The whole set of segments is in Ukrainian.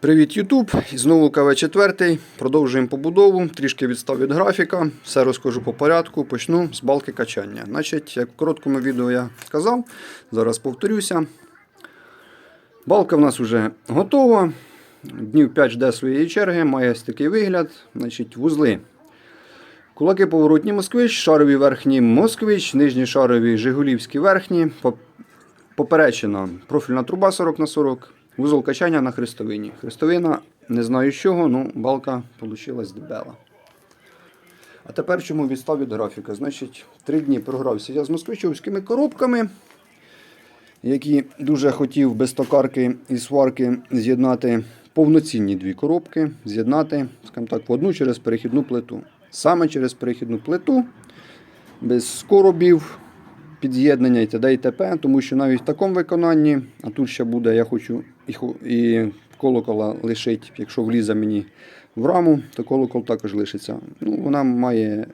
Привіт, Ютуб! І знову КВ4. Продовжуємо побудову, трішки відстав від графіка. Все розкажу по порядку. Почну з балки качання. Значить, як в короткому відео я сказав, зараз повторюся. Балка в нас вже готова. Днів 5 жде своєї черги, має ось такий вигляд. Значить, вузли. Кулаки поворотні москвич, шарові верхні москвич, нижні шарові Жигулівські верхні. По- Поперечина профільна труба 40 на 40 вузол качання на хрестовині. Хрестовина не знаю з чого, ну балка вийшла дебела. А тепер чому відстав від графіка? Значить, три дні програвся я з москвичовськими коробками, які дуже хотів без токарки і сварки з'єднати повноцінні дві коробки, з'єднати, скажімо так, в одну через перехідну плиту. Саме через перехідну плиту, без коробів, під'єднання і т.д. і т.п. Тому що навіть в такому виконанні, а тут ще буде, я хочу і, і колокола лишить, якщо влізе мені в раму, то колокол також лишиться. Ну, вона має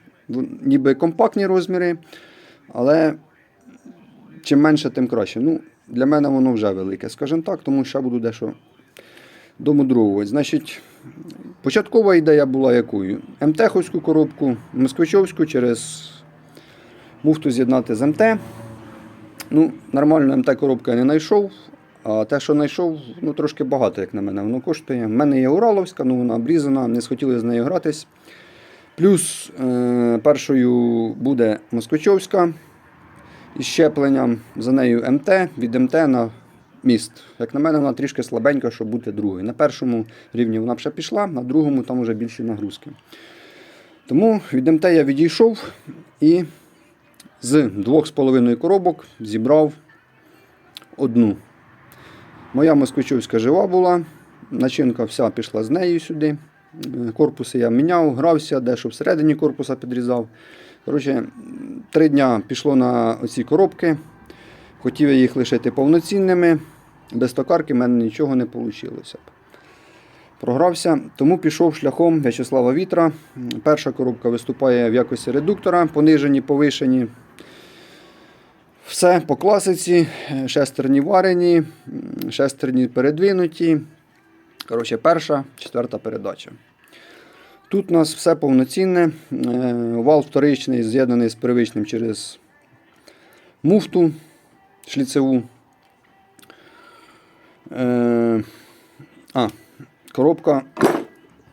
ніби компактні розміри, але чим менше, тим краще. Ну, для мене воно вже велике, скажімо так, тому що буду дещо домудровувати. Значить, початкова ідея була якою? МТХовську коробку, москвичовську через муфту з'єднати з МТ. Ну, нормально МТ-коробка я не знайшов. А те, що знайшов, ну трошки багато, як на мене, воно коштує. У мене є Ураловська, ну вона обрізана, не схотіли з нею гратись. Плюс е, першою буде Москвичовська із щепленням, за нею МТ, від МТ на міст. Як на мене, вона трішки слабенька, щоб бути другою. На першому рівні вона ще пішла, на другому там вже більші нагрузки. Тому від МТ я відійшов і з двох з половиною коробок зібрав одну. Моя москвичовська жива була, начинка вся пішла з нею сюди. Е, Корпуси я міняв, грався, дещо всередині корпуса підрізав. Коротше, три дня пішло на оці коробки. Хотів я їх лишити повноцінними. Без токарки в мене нічого не вийшло. Програвся, тому пішов шляхом В'ячеслава Вітра. Перша коробка виступає в якості редуктора, понижені, повишені. Все по класиці, шестерні варені, шестерні передвинуті. Коротше, перша, четверта передача. Тут у нас все повноцінне. Е, Вал вторичний з'єднаний з первичним через муфту шліцеву. Е, А, коробка,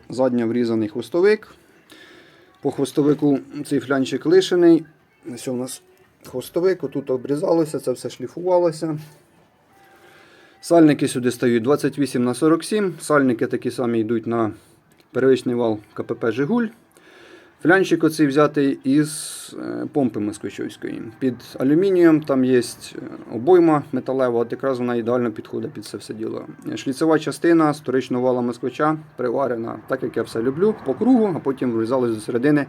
задня врізаний хвостовик. По хвостовику цей флянчик лишений. Ось у нас хвостовик, тут обрізалося, це все шліфувалося. Сальники сюди стають 28 на 47. Сальники такі самі йдуть на первичний вал КПП Жигуль. Флянчик оцей взятий із е, помпи москвичовської. Під алюмінієм там є обойма металева, от якраз вона ідеально підходить під це все діло. Шліцева частина сторичного вала москвича приварена, так як я все люблю, по кругу, а потім врізалось до середини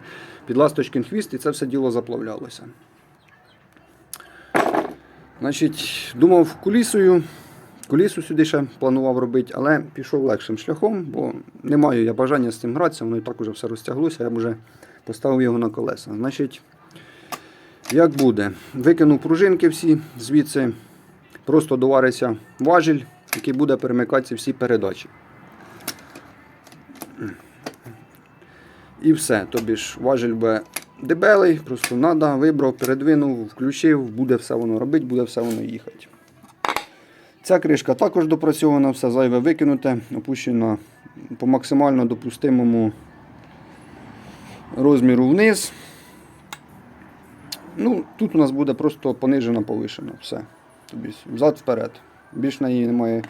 під ласточкин хвіст і це все діло заплавлялося. Значить, думав кулісою. Кулісу сюди ще планував робити, але пішов легшим шляхом, бо не маю я бажання з цим гратися, воно і так уже все розтяглося, я б вже поставив його на колеса. Значить, як буде? Викинув пружинки всі звідси, просто довариться важіль, який буде перемикати ці всі передачі. І все. Тобі ж важіль буде дебелий, просто треба, вибрав, передвинув, включив, буде все воно робити, буде все воно їхати. Ця кришка також допрацьована, все зайве викинуте, опущена по максимально допустимому розміру вниз. Ну, Тут у нас буде просто понижена повишена. Все. Тобі взад вперед. Більш на її немає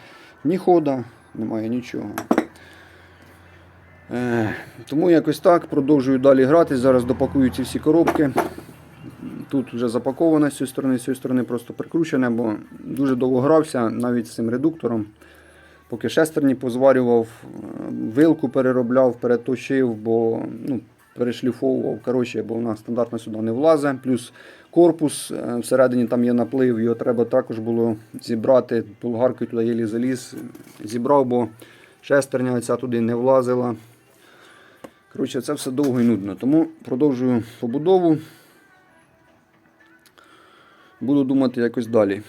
ні хода, немає нічого. Е, тому якось так. Продовжую далі гратись. Зараз допакую ці всі коробки. Тут вже запаковане з цієї сторони, з цієї сторони просто прикручене, бо дуже довго грався навіть з цим редуктором. Поки шестерні позварював, е, вилку переробляв, переточив, бо ну, перешліфовував, коротше, бо вона стандартно сюди не влазить. Плюс корпус е, всередині там є наплив, його треба також було зібрати. Болгаркою туди єлі заліз, зібрав, бо шестерня оця туди не влазила. Коротше, це все довго і нудно. Тому продовжую побудову. Буду думати якось далі.